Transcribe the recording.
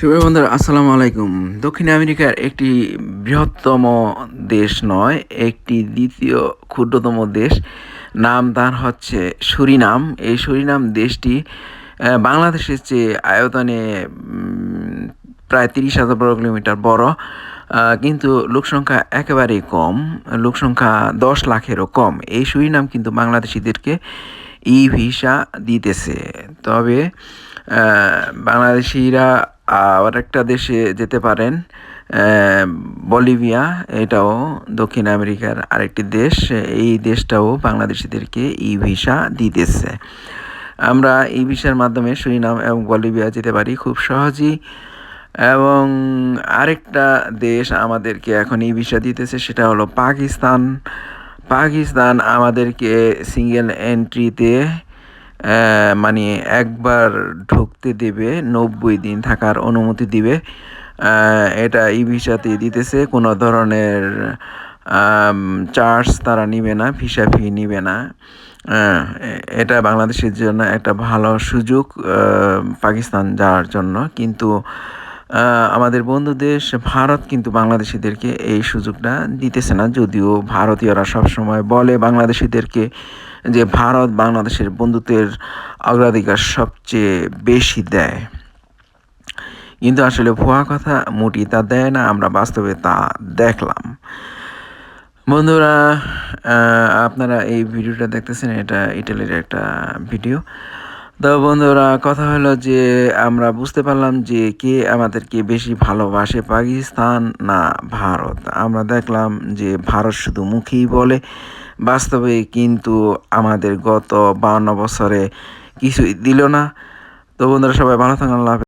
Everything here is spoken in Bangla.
শুভ বন্ধুরা আসসালামু আলাইকুম। দক্ষিণ আমেরিকার একটি বৃহত্তম দেশ নয়, একটি দ্বিতীয় ক্ষুদ্রতম দেশ। নাম তার হচ্ছে সুরিনাম। এই সুরিনাম দেশটি বাংলাদেশের চেয়ে আয়তনে প্রায় তিরিশ হাজার বর্গ কিলোমিটার বড়। কিন্তু লোকসংখ্যা একেবারেই কম, লোকসংখ্যা দশ লাখেরও কম। এই সুরিনাম কিন্তু বাংলাদেশিদেরকে ই ভিসা দিতেছে। তবে বাংলাদেশিরা আর একটা দেশে যেতে পারেন। বলিভিয়া, এটাও দক্ষিণ আমেরিকার আরেকটি দেশ। এই দেশটাও বাংলাদেশিদেরকে ই ভিসা দিতেছে। আমরা ই ভিসার মাধ্যমে সুরিনাম এবং বলিভিয়া যেতে পারি খুব সহজেই। এবং আরেকটা দেশ আমাদেরকে এখন ই ভিসা দিতেছে, সেটা হলো পাকিস্তান। পাকিস্তান আমাদেরকে সিঙ্গেল এন্ট্রিতে মানে একবার ঢুকতে দেবে, নব্বই দিন থাকার অনুমতি দিবে। এটা ই ভিসাতে দিতেছে। কোনো ধরনের চার্জ তারা নিবে না ভিসা ফি নিবে না। এটা বাংলাদেশের জন্য একটা ভালো সুযোগ পাকিস্তান যাওয়ার জন্য। কিন্তু আমাদের বন্ধু দেশ ভারত কিন্তু বাংলাদেশিদেরকে এই সুযোগটা দিতেছে না। যদিও ভারতীয়রা সবসময় বলে বাংলাদেশিদেরকে যে ভারত বাংলাদেশের বন্ধুত্বের অগ্রাধিকার সবচেয়ে বেশি দেয়। কিন্তু আসলে ভুয়া কথা মোটি তা দেয় না, আমরা বাস্তবে তা দেখলাম। বন্ধুরা আপনারা এই ভিডিওটা দেখতেছেন, এটা ইটালির একটা ভিডিও। তো বন্ধুরা, কথা হলো যে আমরা বুঝতে পারলাম যে কে আমাদেরকে বেশি ভালোবাসে, পাকিস্তান না ভারত আমরা দেখলাম যে ভারত শুধু মুখেই বলে, বাস্তবে কিন্তু আমাদের গত বাউন্ন বছরে কিছুই দিল না তো বন্ধুরা, সবাই ভালো থাকুন আল্লাহ।